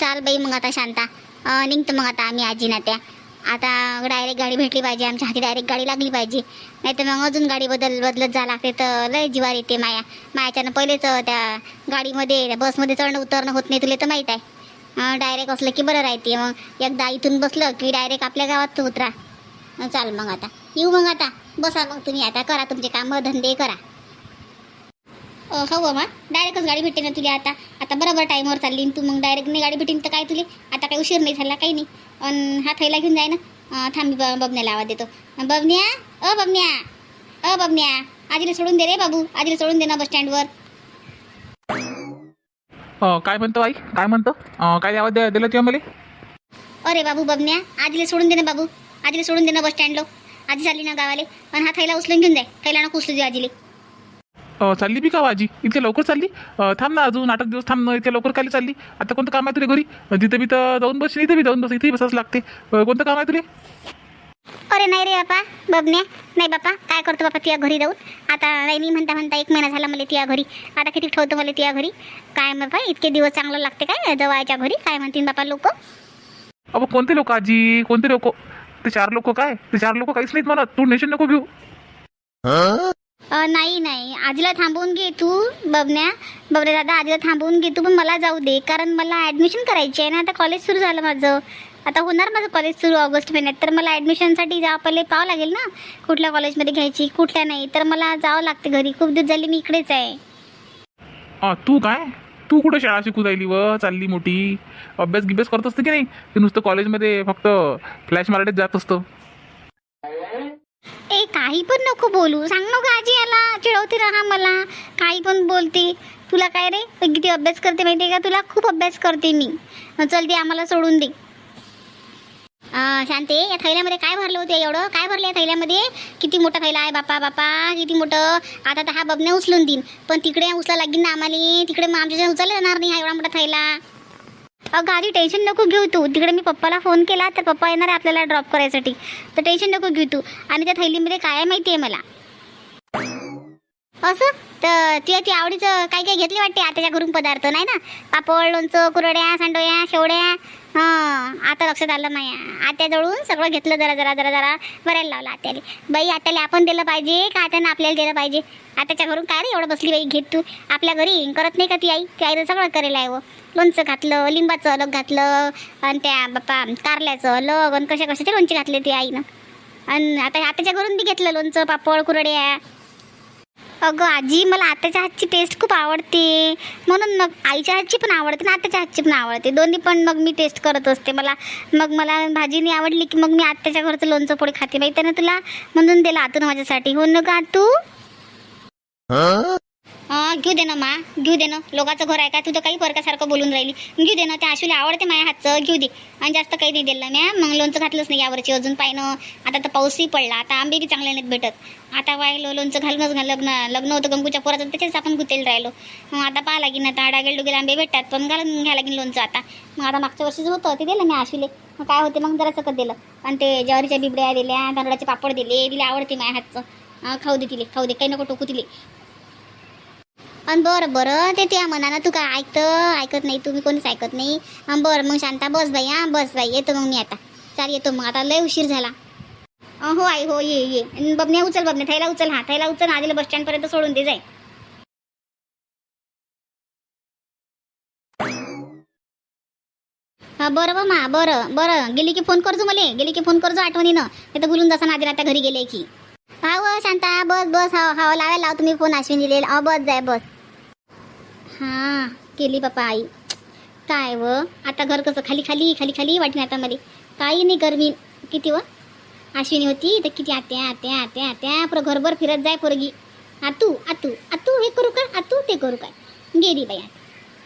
चाल बाई मग आता शांता. निघतो मग आता आम्ही आजी ना त्या आता डायरेक्ट गाडी भेटली पाहिजे आमच्या हाती डायरेक्ट गाडी लागली पाहिजे. नाही तर मग अजून गाडी बदल बदलत जा लागते. तर लय जीवार येते माया. मायाच्यानं पहिलेच त्या गाडीमध्ये त्या बसमध्ये चढणं उतरणं होत नाही तुला तर माहीत आहे. डायरेक्ट असलं की बरं राहते. मग एकदा इथून बसलं की डायरेक्ट आपल्या गावात उतरा. चाल मग आता. येऊ मग आता. बसा मग तुम्ही आता. करा तुमचे कामं. धंदे करा. हो बाबा डायरेक्टच गाडी भेटते ना तुला आता. आता बरोबर टाईमवर चालली तू मग डायरेक्ट नाही गाडी भेटेन तर काय तुले? आता काही उशीर नाही झाला काही नाही. अन हा थैला घेऊन जाय ना. थांब ब- बबण्याला आवाज देतो. बबन्या? अ बबन्या? अ बबन्या? आजीला सोडून दे रे बाबू. आजीला सोडून दे ना बस स्टँडवर काय म्हणतो आई? काय म्हणतो? काय आवाज दिला तुझ्या मला? अरे बाबू बबन्या आजीला सोडून दे ना बाबू. आजीला सोडून दे ना बस स्टँडलो आजी चालली ना गावाले. आणि हा थैला उचलून घेऊन जाय. थैला नको उचलू दे आजीले. चालली बी का आजी? इथे लवकर चालली? थांब ना अजून आठ एक दिवस थांब ना इथे लवकर खाली चालली. आता कोणतं काम आहे तुला घरी? तिथं बी तर जाऊन बस इथे बी जाऊन बस इथेही बसावंच लागते. कोणतं काम आहे तुला? अरे नाही रे बापा बबन्या. नाही बापा काय करतो बापा तुझ्या घरी जाऊन? आता नाही म्हणता म्हणता एक महिना झाला मला तुझ्या घरी. आता किती ठेवतो मला तुझ्या घरी? काय बापा इतके दिवस चांगलं लागते काय? जवळच्या घरी काय म्हणतील बापा लोक? अबो कोणते लोक आजी? कोणते लोक? ते चार लोक काय? ते चार लोक काहीच नाहीत मला. तू टेन्शन नको घेऊ. नाही नाही. आजीला थांबवून घे तू बबन्या. बबरे दादा आजीला थांबवून घे तू पण मला जाऊ दे. कारण मला ॲडमिशन करायची आहे ना. आता कॉलेज सुरू झालं माझं. आता होणार माझं कॉलेज सुरू ऑगस्ट महिन्यात. तर मला ॲडमिशनसाठी जा पहिले पाहावं लागेल ना. कुठल्या कॉलेजमध्ये घ्यायची कुठल्या नाही. तर मला जावं लागते घरी. खूप दिवस झाली मी इकडेच आहे. तू काय? तू कुठं शाळा शिकू राहिली व? चालली मोठी. अभ्यास गिभ्यास करत असते की नाही? ते नुसतं कॉलेजमध्ये फक्त फ्लॅश मारण्यात जात असतं. ए काही पण नको बोलू. सांग नको आजी याला. चिडवते राहा मला. काही पण बोलते. तुला काय रे? किती अभ्यास करते माहिती आहे का? तुला खूप अभ्यास करते मी. चल दे आम्हाला सोडून दे. शांते या थैल्यामध्ये काय भरलं होतं एवढं? काय भरलं या थैल्यामध्ये? किती मोठा थैला आहे बापा बापा किती मोठं? आता तर हा बबने उचलून देईन. पण तिकडे उचला लागेल ना आम्हाला. तिकडे मग आमच्या उचलला जाणार नाही हा एवढा मोठा थैला. अगं आधी टेन्शन नको घेऊ तू. तिकडे मी पप्पाला फोन केला तर पप्पा येणार आहे आपल्याला ड्रॉप करायसाठी. तर टेन्शन नको घेऊ तू. आणि त्या थैलीमध्ये काय आहे माहिती आहे मला? असं? तर तुझ्या ती आवडीचं काय काय घेतले वाटते? आताच्या घरून पदार्थ नाही ना? पापड लोणचं कुरड्या सांडोया शेवड्या हां आता लक्षात आलं माया आत्याजवळून सगळं घेतलं जरा जरा जरा जरा. बरायला लावलं आत्याले. बाई आत्याला आपण दिलं पाहिजे का आत्यानं आपल्याला दिलं पाहिजे? आताच्या घरून काय रे एवढं बसली बाई? घेत तू. आपल्या घरी करत नाही का ती आई? ती आईनं सगळं करेल आहे व. लोणचं घातलं लिंबाचं अलग घातलं आणि त्या बाप्पा कारल्याचं अलग आणि कशा कशाचे लोणचे घातले ती आईनं? आणि आता आताच्या घरून बी घेतलं लोणचं पापड कुरड्या. अगं आजी मला आत्याच्या हातची टेस्ट खूप आवडते. म्हणून मग आईच्या हातची पण आवडते ना आत्याच्या हातची पण आवडते. दोन्ही पण मग मी टेस्ट करत असते. मला मग मला भाजी नाही आवडली की मग मी आत्याच्या घरचं लोणचं पोळी खाते. माहिती आहे ना तुला म्हणून दिला आतून माझ्यासाठी. हो न का तू घेऊ दे ना मा. घेऊ दे ना. लोकांचं घर आहे का? तू तर काही परकासारखं बोलून राहिली. घेऊ दे ना त्या आशूला आवडते माझ्या हातचं. घेऊ दे. आणि जास्त काही नाही दिलं म्या. मग लोणचं घातलंच नाही यावरची अजून पाहिनं आता तर पाऊसही पडला. आता आंबे बी चांगले नाहीत भेटत. आता वायलो लोणचं घालूनच घाल लग्न लग्न होतं गंगूच्या पोराचं. त्याच्याच आपण गुतेल राहिलो. मग आता पाहा लागेल आता डागेल डुगेल आंबे भेटतात. पण घालून घ्यायला लागेल लोणचं आता. मग आता मागच्या वर्षीच होतं. ते दिलं मी आशूले. मग काय होते? मग जरा सकत दिलं. आणि ते ज्वारीच्या बिबड्या दिल्या तांदळाचे पापड दिले. तिला आवडते माझ्या हातचं. खाऊ दे तिले. खाऊ दे. काही नको टोकू तिले. आणि बरं बरं. ते त्या मनानं तू काय ऐकतं? ऐकत नाही. तुम्ही कोणीच ऐकत नाही. आणि बरं मग शांता बस बाई हा. बस बाई येतो मग मी आता. चाल येतो मग. आता लय उशीर झाला. हो आई हो ये ये. बघण्या बबन्या उचल बबन्या. थैला उचल हा. थैला उचल आधीला बस स्टँडपर्यंत सोडून दे जाय. हा बरं बा मा बरं बरं. गेली की फोन करजो मला. गेली की फोन करजो आठवणीनं. नाही तर भुलून जसा नादी आता घरी गेले की. हा शांता बस बस. हा हा लावायला लाव तुम्ही फोन अश्विनी दिलेला अ बस जाय बस. हां केली बापा आई. काय व? आता घर कसं? खाली खाली खाली खाली वाटेन आता मध्ये काही नाही गरमी. किती व? अश्विनी होती. तर किती आत्या आत्या आत्या आत्या. पुरं घरभर फिरत जाय पोरगी. आतू आतू आतू हे करू का आतू ते करू काय? गेली बाई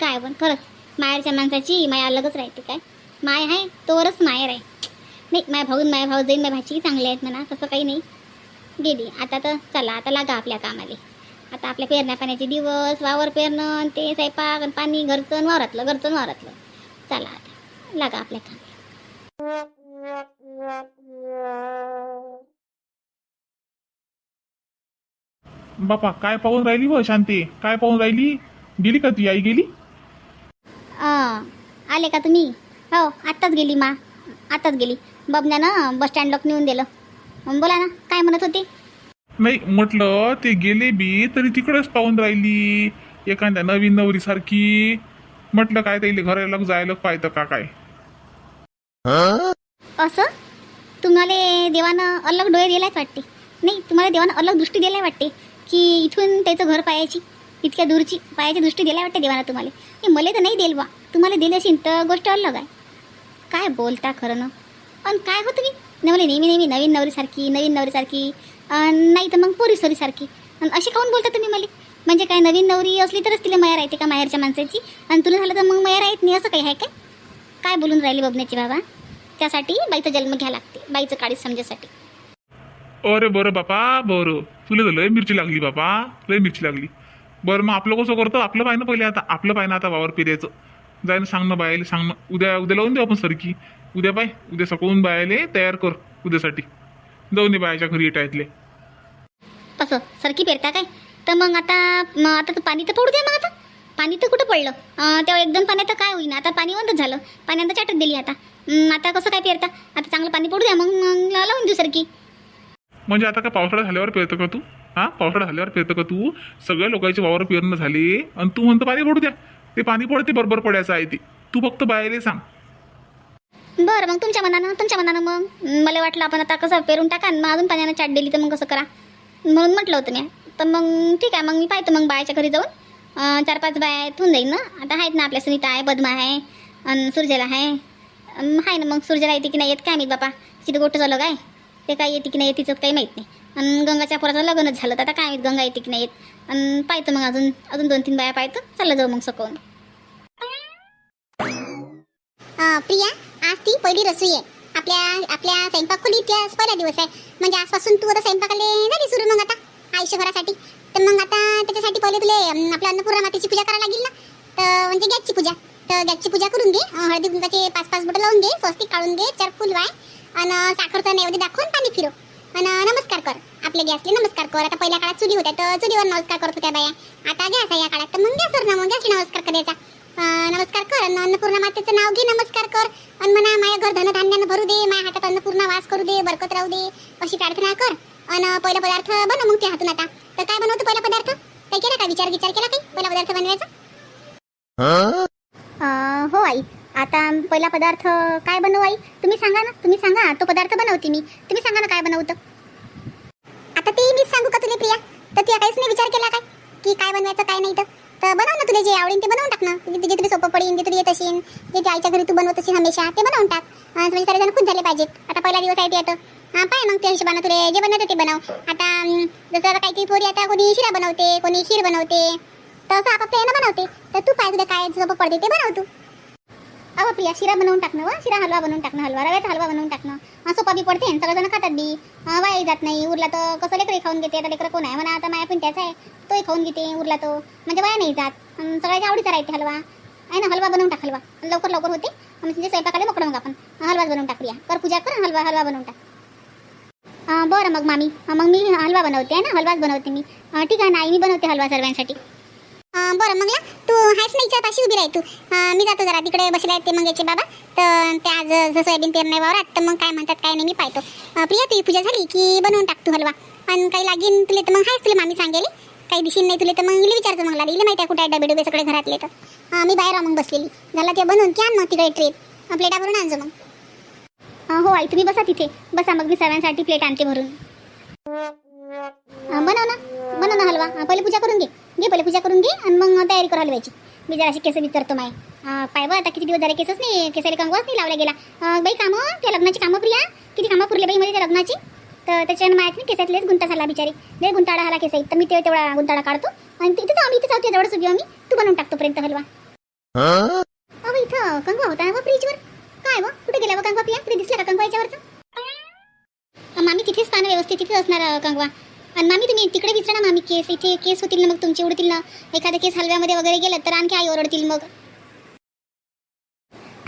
काय पण खरंच. माहेरच्या माणसाची माया अलगच राहते काय? माय आहे तोवरच माहेर आहे. नाही माया भाऊन माय भाऊ जाईन माझ्या भाची चांगले आहेत म्हणा. तसं काही नाही. गेली. आता तर चला आता लागा आपल्या कामाले. आता आपल्या पेरण्या पाण्याचे दिवस वावर पेरणं आणि ते स्वयंपाक आणि पाणी घरचं वावरातलं घरचं वावरातलं. चला आता लागा आपल्या कामाला. बापा काय पाहून राहिली व शांती? काय पाहून राहिली? गेली का ती आई? गेली? आले का तुम्ही? हो आत्ताच गेली मा. आत्ताच गेली. बबण्यानं बस स्टँडला नेऊन दिलं. बोला ना काय म्हणत होते? नाही म्हटलं ते गेले बी तरी तिकडेच पाहून राहिली एखाद्या नवीन नवरी सारखी म्हटलं काय त्याला घराला जायला पाहिजे का काय? असं? तुम्हाला देवानं अलग डोळे दिलायच वाटते. नाही तुम्हाला देवानं अलग दृष्टी दिलाय वाटते की इथून त्याचं घर पाहायची इतक्या दूरची पायाची दृष्टी दिलाय वाटते देवानं तुम्हाला. हे मला तर नाही देल बा. तुम्हाला दिली असेल तर गोष्ट अलग आहे. काय बोलता खरं ना? पण काय हो तुम्ही नवरी नेहमी नेहमी नवीन नवरीसारखी नवीन नवरीसारखी नाही तर मग पोरी सोरीसारखी आणि असे काऊन बोलता तुम्ही मला? म्हणजे काय नवीन नवरी असली तरच तिला माया राहते का माहेरच्या माणसाची? आणि तुला झालं तर मग माया राहत नाही असं काही आहे काय? काय बोलून राहिली बबण्याची बाबा? त्यासाठी बाईचा जन्म घ्या लागते बाईचं काळीच समजासाठी. अरे बरं बापा बरं. तुला तर लय मिरची लागली बापा लय मिरची लागली. बरं मग आपलं कसं करतो? आपलं पाहिजे पहिले आता आपलं पाहिजे आता वावर पिरायचं. जाय ना सांग ना बायाले सांग उद्या उद्या लावून देऊ आपण सरकी. उद्या पाय उद्या सकाळून बायाले तयार कर उद्यासाठी. जाऊन दे बायाच्या घरी येटायतले कसं सरकी पेरता काय? तर मग आता मग आता तर पाणी तर पडू द्या मग आता. पाणी तर कुठं पडलं? अं, तेव्हा एकदम पाण्यात तर काय होईन. आता पाणी बंदच झालं. पाण्यात चाटत दिली आता. आता कसं काय पेरता? आता चांगलं पाणी पडू द्या मग मग लावून देऊ सरकी. म्हणजे आता काय पावसाळा झाल्यावर पेरतं का तू? हा? पावसाळा झाल्यावर पेरतं का तू? सगळ्या लोकांची वावर पेरणं झाली. आणि तू म्हणतो पाणी पडू द्या. ते पाणी पडते बरोबर पडायचं आहे ते. तू फक्त बायाले सांग. बरं मग तुमच्या मनानं तुमच्या मनानं मग. मला वाटलं आपण आता कसं पेरून टाका आणि मग अजून पाण्यानं चाट दिली तर मग कसं करा. म्हणून म्हटलं होतं मी. तर मग ठीक आहे मग मी पाहतो मग बायाच्या घरी जाऊन. चार पाच बाया आहेत, होऊन जाईल ना. आता आहेत ना आपल्या सुनीता आहे बदमा आहे आणि सुरजेला आहे. आहे ना मग सुरजेला येते की नाही येत काय माहीत बापा. तिथं गोष्ट झालं काय? ते काय येते की नाही येते तिचं काही माहीत नाही. आणि गंगाच्या पोराचं लग्नच झालं तर आता काय माहीत गंगा येते की नाही येत. आणि पाहतो मग अजून अजून दोन तीन बाया पाहतो. चाललं जाऊ मग सकवून प्रिया? आज ती पहिली रसोई आहे. आपल्या आपल्या स्वयंपाक खोलीत आज पहिला दिवस आहे. म्हणजे आजपासून तू आता स्वयंपाकाला झाली सुरू मग आता आयुष्यभरासाठी. तर मग आता त्याच्यासाठी पहिले तुला आपल्या अन्नपूर्णा मातेची पूजा करायला लागेल ना? तर म्हणजे गॅसची पूजा. तर गॅसची पूजा करून घे हळदी कुंकाचे पाच पाच बोटं लावून घे स्वस्तिक काढून घे चार फुल वाय आणि साखरचा नैवेद्य दाखवून पाणी फिरो. आणि नमस्कार कर. आपल्या गॅसले नमस्कार कर. आता पहिल्या काळात चुली होत्या तर चुलीवर नमस्कार करत होत्या बाया. आता गॅस आहे या काळात तर मग गॅसवर ना मग. गॅसला नमस्कार करायचा नमस्कार कर अन्नपूर्णा मातेचं नाव घे नमस्कार कर. आणि म्हणा माझ्या घर धनधान्यानं भरू दे माझ्या हातात अन्नपूर्णा वास करू दे बरकत राहू दे अशी प्रार्थना कर. आणि पहिला पदार्थ बनव मग त्या हातून आता. तर काय बनवतो पहिला पदार्थ? काही केला का? विचार विचार केला काही? पहिला पदार्थ बनवायचा? हो? आई. आता पहिला पदार्थ काय बनवू आई? तुम्ही सांगा ना तुम्ही सांगा. तो पदार्थ बनवते मी. तुम्ही सांगा ना काय बनवतं? आता ते मीच सांगू का तुला प्रिया? तर तू काहीच नाही विचार केला काय? की काय बनवायचं काय नाही तर? तर बनव ना तुला जे आवडेल ते बनवून टाक ना. जे तुला सोपं पडेल जे तुला येत असेल जे तुझ्या आईच्या घरी तू बनवत असेल हमेशा ते बनवून टाक. म्हणजे सगळेजण खुश झाले पाहिजेत. आता पहिला दिवस आहे ते आता. हां पाय मग त्या हिशोबानं तुला जे बनवतं ते बनव. आता जसं आता काही काही पोरी आता कोणी शिरा बनवते कोणी खीर बनवते तसं आपापल्या यानं बनवते. तर तू पाय तुला काय सोपं पडते ते बनव तू. अहो प्रिया शिरा बनवून टाकणं शिरा हलवा बनवून टाकणं हलवा. रव्याचा हलवा बनवून टाकणं सोपा बी पडते. आणि सगळेजण खातात बी. वाया जात नाही. उरला तर कसं लेकरही खाऊन घेते? आता लेकरं कोण आहे? म्हणा आता माया पण त्याचा आहे. तोही खाऊन घेते. उरला तो. म्हणजे वाया नाही जात. सगळ्याच्या आवडीचा राहते हलवा. आहे ना हलवा बनवून टाक हलवा. लवकर लवकर होते. म्हणजे स्वयंपाकाला मोकळं मग आपण. हलवाच बनवून टाक प्रिया. कर पूजा कर. हलवा हलवा बनवून टाक. बरं मग मामी. मग मी हलवा बनवते आहे ना? हलवाच बनवते मी. ठीक आहे ना आई मी बनवते हलवा सर्वांसाठी. बरं मग तू हायस ना इच्छा पाशी उभी राह तू. मी जातो जरा तिकडे बसले आहेत ते मग याचे बाबा. तर ते आज जसं सोयाबीन पेरणे वावरात तर मग काय म्हणतात काय नाही मी पाहतो. प्रिया तुझी पूजा झाली की बनवून टाक तू हलवा. आणि काही लागीन तुले तर मग हायच तुला मामी सांगेली. काही दिशीन नाही तुला तर मग इले विचारतो मग लागली. माहिती आहे कुठे आहे डबे डबे सगळे घरातले तर. मी बाहेर मग बसलेली. झाला ते बनवून की आण मग तिकडे ट्रेन प्लेटा भरून आणजो मग. हो आई तुम्ही बसा तिथे. बसा मग मी सर्वांसाठी प्लेट आणते भरून. बनव ना. बनव ना हलवा. पहिले पूजा करून घे. घे पहिले पूजा करून घे आणि मग तयारी करायला पाहिजे मी जरा अशी केस विचारतो माय. पाय बा आता किती दिवस झाले केसच नाही केसाला कंगवाच नाही लावला गेला. अं, बाई कामं त्या लग्नाची कामं प्रिया. किती कामं पुरले बाई मध्ये त्या लग्नाची? तर त्याच्यानं माहिती नाही केसातलेच गुंता झाला बिचारी. लय गुंताळा झाला केसाई तर मी ते तेवढा गुंताळा काढतो आणि तिथे जाऊ मी इथे जाऊ जवळ सुगी मी तू बनवून टाकतो पर्यंत हलवा. अहो इथं कंगवा होता ना फ्रीजवर. काय व? कुठे गेला व कंगवा प्रिया? कुठे दिसला का कंगवा याच्यावरचा? मामी तिथेच स्थान व्यवस्थित तिथेच असणार अं, कंगवा. आणि मामी तुम्ही तिकडे विचारा ना मामी केस? इथे केस होतील ना मग तुमचे उडतील ना? एखादे केस हलव्यामध्ये वगैरे गेलं तर आणखी आई ओरडतील मग.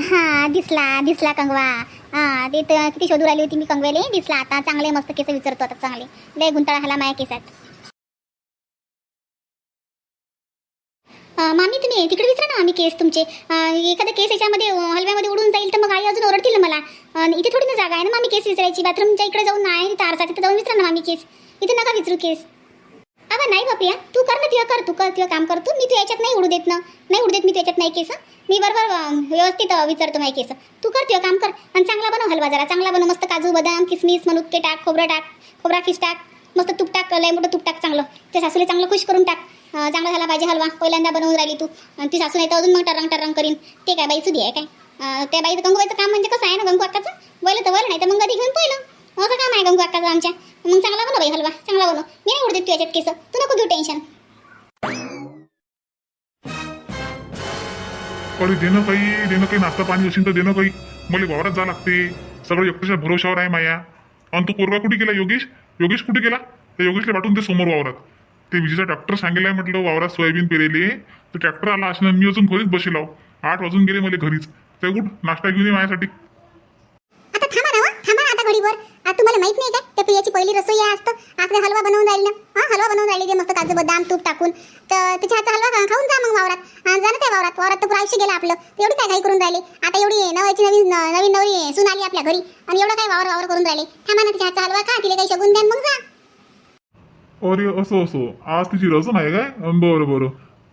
हा दिसला दिसला कंगवा. हा ते तर किती शोधू राहिली होती मी कंगवेले दिसला आता चांगले मस्त केस विचारतो आता चांगले. लय गुंताळा हाला माया केसात. मामी तुम्ही तिकडे विचारा ना मामी केस तुमचे? अं, एखादा केस याच्यामध्ये हलव्यामध्ये उडून जाईल तर मग आई अजून ओरडतील मला? इथे थोडी ना जागा आहे ना मामी केस विचारायची? बाथरूमच्या इकडे जाऊन आहे तिथे आरसा तिथे जाऊन विचारा ना मामी केस. इथे नका विचारू केस. अगं नाही बापिया तू कर ना तुझं कर. तू कर तुझं काम कर. तू मी तू याच्यात नाही उडू देत ना. नाही उडू देत मी त्याच्यात नाही केस. मी बरोबर अं, व्यवस्थित अं, विचारतो माझे केस. तू कर तुझं काम कर. आणि चांगला बनव हलवा जरा. चांगला बनव. मस्त काजू बदाम किसमिस मनुके टाक खोबरं टाक खोबरा खिस टाक. मस्त तूप टाक लय मोठं तूप टाक चांगलं. त्या सासूला चांगलं खुश करून टाक. अं, चांगला झाला पाहिजे हलवा. पहिल्यांदा बनवून राहिली तू. आणि ती सासू नाही तर अजून मग टरंग टरंग करीन. ते काय बाई सुधी आहे काय? अं, त्या बाईचं गंगूबाईचं काम म्हणजे कसं आहे ना गंगू अक्काचं? वळलं तर वळलं नाही तर मग कधी घेऊन पहिलं. असं काम आहे गंगू अक्काचं आमच्या. मग चांगला बनव बाई हलवा चांगला बनव मी नाही उडते तू याच्यात केस. तू नको घेऊ टेन्शन अरे देणं काही देणं काही नाश्ता पाणी असेल तर देणं काही. मला वावरात जा लागते. सगळं एकट्याच्या भरोशावर आहे माया. आणि तू पोरगा कुठे गेला योगेश? योगेश कुठे गेला? त्या योगेशला पाठवून ते समोर वावरात. ते विजेचा ट्रॅक्टर सांगेलाय म्हटलं वावरात सोयाबीन पेरेले. तर ट्रॅक्टर आला असणार मी अजून घरीच बसेल आठ वाजून गेले मला घरीच. ते कुठ नाश्ता घेऊन ये माझ्यासाठी. आता थांबा ना थांबा आता घडीवर आता तुम्हाला माहीत नाही का? त्या प्रियाची पहिली रसोई आहे असतं आपले हलवा बनवून राहिली ना. हा हलवा बनवून राहिली ते मस्त काजू बदाम तूप टाकून. तर तिच्या हातचा हलवा खाऊन जा मग वावरात. जा ना त्या वावरात. वावरात तर आयुष्य गेलं आपलं. तर एवढी काय घाई करून राहिले? आता एवढी नवाची नवीन नवीन नवरी सून आली आपल्या घरी. आणि एवढं काय वावर वावर करून राहिले? थांबा ना तिच्या हातचा हलवा खा तिला काही शगून द्या मग जा. अरे असं असो. आज तिची रसम आहे काय? बरं बरं.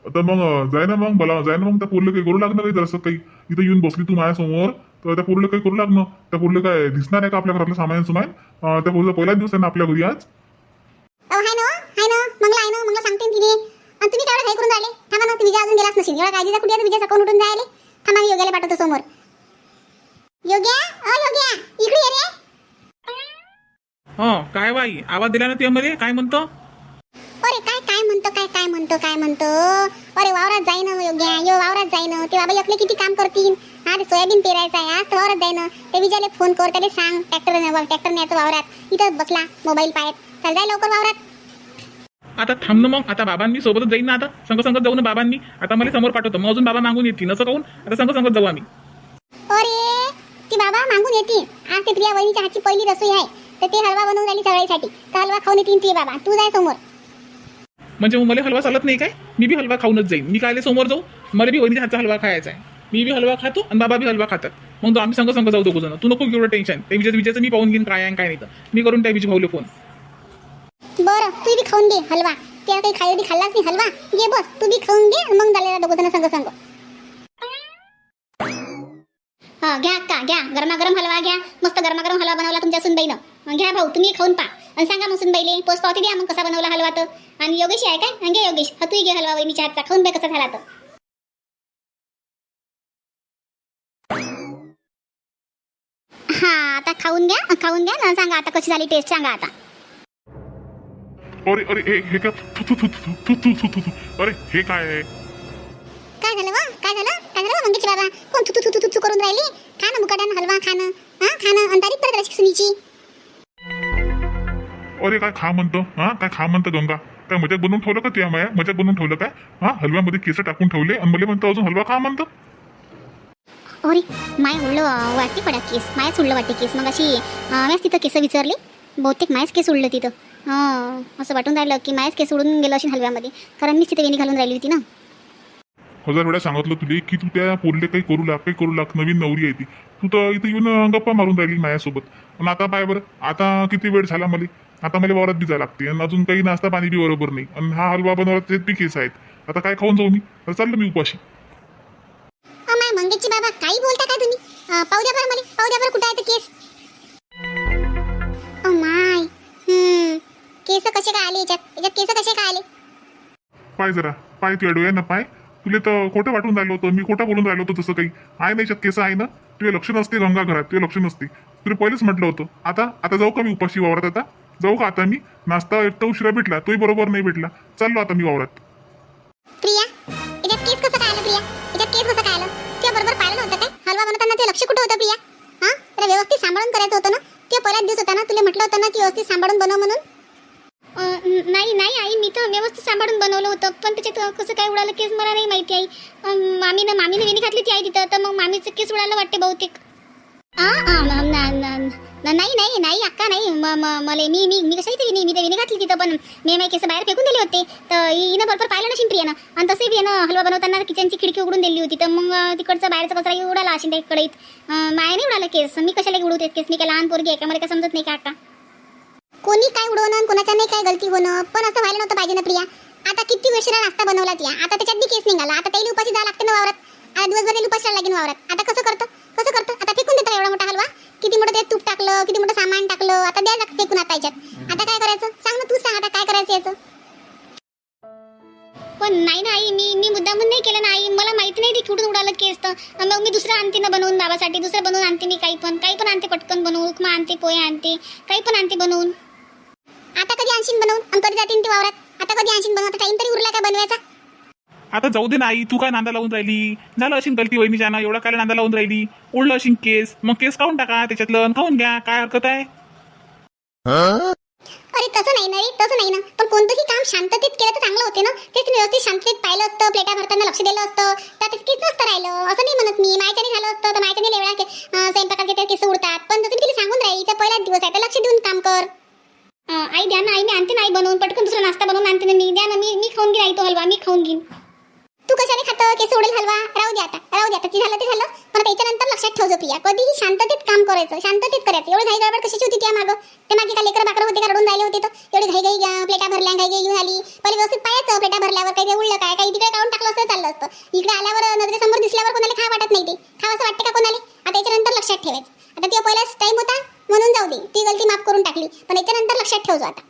आता मग जाय ना मग मला जाय ना मग त्या पोरलं काही करू लागणार काही तर असं काही? इथं येऊन बसली तू माझ्यासमोर. तर त्या पोरलं काही करू लागणं. त्या पोरलं काय दिसणार आहे का आपल्या घरातलं सामान सुमान? अं, त्या पोरचा पहिलाच दिवस आहे ना आपल्या घरी आज. अहो हाय ना हाय ना. मंगला आहे ना मंगला सांगते ना तिने आणि तुम्ही काय घाई करून राहिले. थांबा ना ती विजय अजून गेलाच नसेल एवढा काळजीचा कुठे विजय सकाळून उठून जायले. थांबा मी योग्याला पाठवतो समोर. योग्या? अ योग्या. इकडे ये रे. हो काय बाई? आवाज दिला ना त्यामध्ये काय म्हणतो? अरे काय काय म्हणतो काय काय म्हणतो काय म्हणतो? अरे वावरात जाई ना योग्या यो वावरात जाई ना ते बाबा एकले किती काम करतील? हा ते सोयाबीन पेरायचं आहे. आज वावरात जाई ना ते विजयला फोन कर त्याला सांग. ट्रॅक्टर ट्रॅक्टर न्यायचं वावरात. इथं बसला मोबाईल पाहत. चल जाय लवकर वावरात. आता थांब ना मग. आता बाबांनी सोबतच जाईन ना आता. संग संगत जाऊ ना बाबांनी. आता मला समोर पाठवतो. मग अजून बाबा मागून येतील. असं काहून? आता संग संगत जाऊ आम्ही. अरे ती बाबा मागून येतील. आज ते प्रिया वहिनीच्या हातची पहिली रसोई आहे. तर ते हलवा बनवून राहिली सगळ्यासाठी. तर हलवा खाऊन येतील ते बाबा. तू जाय समोर. म्हणजे मग मला हलवा चालत नाही काय? मी बी हलवा खाऊनच जाईन. मी काय समोर जाऊ? मला बी वहिनी हातचा हलवा खायचा आहे. मी बी हलवा खातो आणि बाबा बी हलवा खातात. मग तो आम्ही संग संग जाऊ दोघं जण. तू नको एवढं टेन्शन ते विजय विजयचं मी पाहून घेईन काय आहे काय नाही तर. मी करून त्या विजय भाऊले फोन बरं तू बी खाऊन घे हलवा. त्या काही खायला खाल्लाच नाही हलवा. घे बस तू बी खाऊन घे मग झालेला दोघं जण संग संग हा घ्या का घ्या. गरमागरम हलवा घ्या. मस्त गरमागरम हलवा बनवला तुमच्या सुनबाईनं. घ्या भाऊ तुम्ही खाऊन पा आणि सांगा मग सुनबाईले पोस्ट पावती द्या मग कसा बनवला हलवा तर आणि योगेश आहे काय हा, घे योगेश हा तूही घे हलवा वहिनीच्या हातचा खाऊन बाय कसा झाला तर हा आता खाऊन घ्या खाऊन घ्या ना सांगा आता कशी झाली टेस्ट सांगा आता अरे अरे हे हे थु, थु, थु, थु, थु, थु, थु, थु, थु. अरे हे काय आहे काय झालं वा काय झालं काय झालं वा मंगेशची बाबा कोण तू तू तू तू तू करून राहिली खा ना मुकाट्यानं हलवा खाणं हा खाणं अंधारी परत राहिली सुनीची अरे काय खा म्हणतो? हा? काय खा म्हणतो गंगा? काय मजाक बनवून ठेवलं का त्या माया मजाक बनवून ठेवलं काय? हा? हलव्यामध्ये केस टाकून ठेवले आणि मला म्हणतो अजून हलवा खा म्हणतो. अरे माय उडलं वाटते पडा केस. मायाच उडलं वाटते केस. मग अशी मायाच तिथं केस विचारले. बहुतेक मायाच केस उडलं तिथं. हां असं वाटून राहिलं की मायाच केस उडून गेलं असेल हलव्यामध्ये. कारण मीच तिथे वेणी घालून राहिली होती ना. हजार वेळा सांगितलं तुले की तू त्या पोरले काही करू लाग काही करू लाग. नवीन नवरी आहे ती. तू तर इथं येऊन गप्पा मारून राहिली माझ्यासोबत पण आता पाय बरं. आता किती वेळ झाला मला? आता मला वावरात बी जायला लागते. आणि अजून काही नाश्ता पाणी बी बरोबर नाही. आणि हा हलवा बनवला ते बी केस आहेत. आता काय खाऊन जाऊ मी? तर चाललं मी उपाशी. अमाय बाबा काही बोलता काय तुम्ही? पाहू द्या बरं मला. पाहू द्या बरं कुठं आहे ते केस. अमाय हम्म. केस कसे काय आले याच्यात? याच्यात केस कसे काय आले? पाय जरा. पाय तू आहे ना पाय. तुला तर खोटं वाटून राहिलो होतं. मी खोटं बोलून राहिलो होतो तसं काही. आहे ना याच्यात केस आहे ना? तुझे लक्ष नसते गंगा घरात तुझे लक्ष नसते तुला पहिलेच म्हटलं होतं. आता आता जाऊ का मी उपाशी वावरात आता? जाऊ का आता मी? नाश्ता एक तर उशिरा भेटला तोही बरोबर नाही भेटला. चाललो आता मी वावरात. प्रिया याच्यात केस कसं काय आलं प्रिया? याच्यात केस कसं काय आलं? बरोबर पाहिलं नव्हतं काय? हलवा बनवताना ते लक्ष कुठं होतं प्रिया? हा? व्यवस्थित सांभाळून करायचं होतं ना? ते पहिल्याच दिवस होता ना? तुला म्हटलं होतं ना की व्यवस्थित सांभाळून बनव म्हणून? नाही नाही आई मी तर व्यवस्थित सांभाळून बनवलं होतं. पण त्याच्यात कसं काय उडालं केस मला नाही माहिती आई. मामीनं मामीने वेणी घातली ती आई तिथं. तर मग मामीचं केस उडालं वाटते बहुतेक. आ, आ, न- न- न- न- नाही नाही नाही अक्का नाही. म मला मी मी मी कशा इथे मी ते विनी घातली तिथं पण. मी माझे केस बाहेर फेकून दिले होते. तर हिनं बरोबर पाहिलं ना शिंप्रियानं आणि तसंही ना हलवा बनवताना किचनची खिडकी उघडून दिली होती. तर मग तिकडचा बाहेरचा कचरा उडाला अशी त्या कडईत माया नाही उडाला केस. मी कशाला उडवते केस? मी काय लहान पोरगी आहे का? मला काय समजत नाही का अक्का? कोणी काय उडवणं कोणाच्या नाही काय गलती होणं? पण असं व्हायला नव्हतं पाहिजे ना प्रिया. आता किती वर्षाला नाश्ता बनवला तिया आता त्याच्यात बी केस निघाला. आता त्याला उपाशी जावं लागते ना वावरात. आता दिवसभर त्याला उपाशी लागेल वावरात. आता कसं करतं? कसं करतं? आता फेकून देतं एवढा मोठा हलवा. किती मोठं ते तूप टाकलं किती मोठं सामान टाकलं आता द्या लागते फेकून आता याच्यात. आता काय करायचं? सांग ना तू सांग आता काय करायचं याचं. पण नाही ना आई मी मी मुद्दामून नाही केलं ना आई. मला माहिती नाही ती कुठून उडालं केस तर. मग मी दुसरं आणते ना बनवून बाबासाठी. दुसरं बनवून आणते मी काही पण. काही पण आणते पटकन बनवून. उपमा आणते पोहे आणते. काही पण आणते बनवून. आता कधी आणशीन बनवून? आणि कधी जातीन ते वावरात? आता कधी आणशीन बनवून? टाईम तरी उरला का बनवायचा? आता जाऊ दे नाही तू काय नांदा लावून राहिली? झालं अशी गलती वहिनीच्या ना एवढा काय नांदा लावून राहिली? उडलं अशी केस मग केस काढून टाका त्याच्यातलं खाऊन घ्या काय हरकत आहे? अरे तसं नाही ना रे तसं नाही ना. पण कोणतंही काम शांततेत केलं तर चांगलं होते ना. तेच व्यवस्थित शांततेत पाहिलं असतं प्लेटा भरताना लक्ष दिलं असतं. तर ते किती नसतं राहिलं. असं नाही म्हणत मी. मायच्याने झालं असतं तर मायच्याने लेवळा के- अं, स्वयंपाकात घेतात केस उडतात. पण जसं मी तिला सांगून राहील इथं पहिला दिवस आहे. तर लक्ष देऊन काम कर. अं, आई द्या ना. आई मी आणते नाही बनवून. पटकन दुसरा नाश्ता बनवून आणते ना मी. द्या ना मी मी खाऊन घेईन आई तो हलवा. मी खाऊन घेईन. कशाने खातं केस उडेल हलवा राहू दे आता राहू दे आता. ते झालं ते झालं. पण त्याच्यानंतर लक्षात ठेवजो प्रिया. कधीही शांततेत काम करायचं शांततेत करायचं. एवढी घाई गडबड कशाची होती त्या मागं? ते मागे का लेकर बाकर होते का रडून राहिले होते तर? एवढी घाई घाई प्लेटा भरल्या घाई घाई घेऊन आली. पहिले व्यवस्थित पाहायचं प्लेटा भरल्यावर काही उडलं काय? काही तिकडे काढून टाकलं असं चाललं असतं. इकडे आल्यावर नजरेसमोर दिसल्यावर कोणाला खा वाटत नाही ते. खावं असं वाटतं का कोणाला? आता याच्यानंतर लक्षात ठेवायचं. आता तेव्हा पहिलाच टाईम होता म्हणून जाऊ दे. ती गलती माफ करून टाकली. पण याच्यानंतर लक्षात ठेवजो आता.